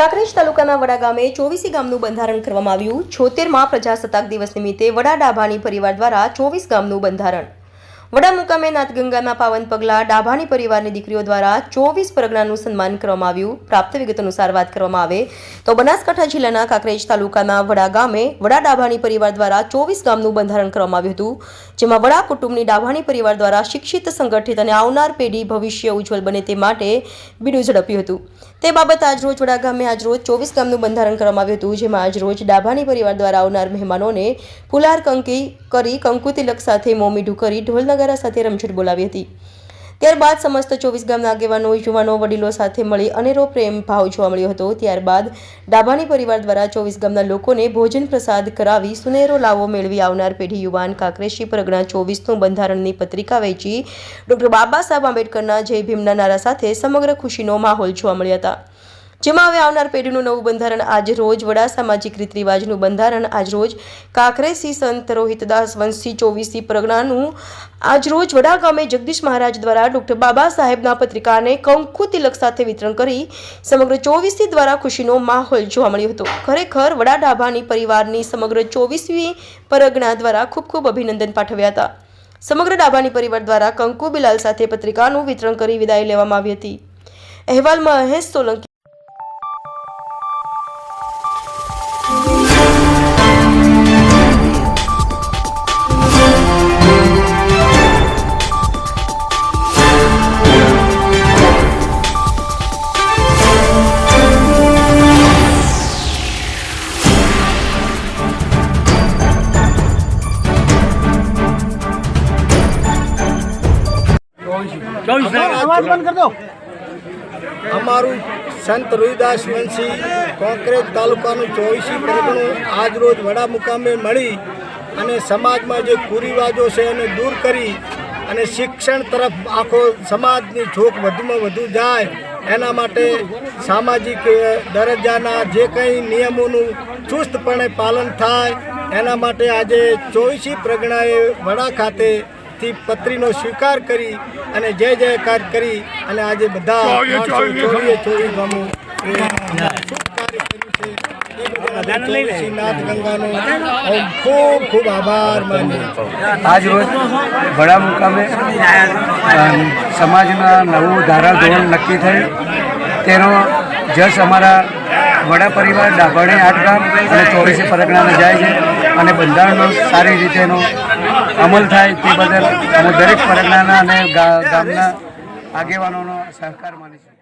કાંકરેજ તાલુકાના વડા ગામે ચોવીસી ગામનું બંધારણ કરવામાં આવ્યું. છોતેરમાં પ્રજાસત્તાક દિવસ નિમિત્તે વડા ડાભાની પરિવાર દ્વારા ચોવીસ ગામનું બંધારણ વડા મુકામે નાથગંગાના પાવન પગલા ડાભાણી પરિવારની દીકરીઓ દ્વારા ચોવીસ પરગણાનું સન્માન કરવામાં આવ્યું. પ્રાપ્ત વિગત અનુસાર વાત કરવામાં આવે તો બનાસકાંઠા જિલ્લાના કાંકરેજ તાલુકાના વડા ગામે વડા ડાભાણી પરિવાર દ્વારા ચોવીસ ગામનું બંધારણ કરવામાં આવ્યું હતું, જેમાં વડા કુટુંબની ડાભાણી પરિવાર દ્વારા શિક્ષિત, સંગઠિત અને આવનાર પેઢી ભવિષ્ય ઉજ્જવળ બને તે માટે બીડું ઝડપ્યું હતું. તે બાબત આજરોજ વડા ગામે આજરોજ ચોવીસ ગામનું બંધારણ કરવામાં આવ્યું હતું, જેમાં આજરોજ ડાભાણી પરિવાર દ્વારા આવનાર મહેમાનોને ફુલાર કંકી કરી કંકુ તિલક સાથે મોમીઢું કરી, ઢોલ નગારા સાથે રમઝટ બોલાવી હતી. ત્યારબાદ સમસ્ત ચોવીસ ગામના આગેવાનો, યુવાનો, વડીલો સાથે મળી અનેરો પ્રેમ ભાવ જોવા મળ્યો હતો. ત્યારબાદ ડાભાણી પરિવાર દ્વારા ચોવીસ ગામના લોકોને ભોજન પ્રસાદ કરાવી સુનેરો લાવો મેળવી આવનાર પેઢી યુવાન કાંકરેશી પરગણા ચોવીસનું બંધારણની પત્રિકા વેચી ડોક્ટર બાબા સાહેબ આંબેડકરના જય ભીમના નારા સાથે સમગ્ર ખુશીનો માહોલ જોવા મળ્યા હતા. જેમાં હવે આવનાર પેઢીનું નવું બંધારણ આજ રોજ વડા સામાજિક રીત રિવાજનું બંધારણ આજ રોજ કાંકરેસી સંત રોહિતદાસ વંશી ચોવીસી પ્રજ્ઞાનું આજ રોજ વડા ગામે જગદીશ મહારાજ દ્વારા ડોક્ટર બાબા સાહેબના પત્રિકાને કંકુ તિલક સાથે વિતરણ કરી સમગ્ર ચોવીસી દ્વારા ખુશીનો માહોલ જોવા મળ્યો હતો. ખરેખર વડા ડાભાની પરિવારની સમગ્ર ચોવીસમી પરગણા દ્વારા ખૂબ ખૂબ અભિનંદન પાઠવ્યા હતા. સમગ્ર ડાભાની પરિવાર દ્વારા કંકુ બિલાલ સાથે પત્રિકાનું વિતરણ કરી વિદાય લેવામાં આવી હતી. અહેવાલમાં મહેશ સોલંકી અવાજ બંધ કર દો. અમારું સંત રોહિદાસ વંશી કોંકરેજ તાલુકાનું ચોવીસી પરગણું આજ રોજ વડા મુકામે મળી અને સમાજમાં જે કુરિવાજો છે એને દૂર કરી અને શિક્ષણ તરફ આખો સમાજની છોક વધુમાં વધુ જાય એના માટે સામાજિક દરજ્જાના જે કંઈ નિયમોનું ચુસ્તપણે પાલન થાય એના માટે આજે ચોવીસી પ્રગણાએ વડા ખાતે થી પત્રીનો સ્વીકાર કરી અને જય જયકાર કરી અને આજે બધા ચોવીએ ચોવીસ ગામો ખૂબ ખૂબ આભાર આજ રોજ વડા મુકામે સમાજના નવું ધારાધોરણ નક્કી થયું. તેનો જશ અમારા વડા પરિવાર ડાભાણી આઠ ગામ અને ચોવીસી પરગણાને જાય છે. અને બંધારણનો સારી રીતેનો અમલ થાય તે બદલ અમે દરેક પરગણાના અને ગામના આગેવાનોનો સહકાર માનીશું.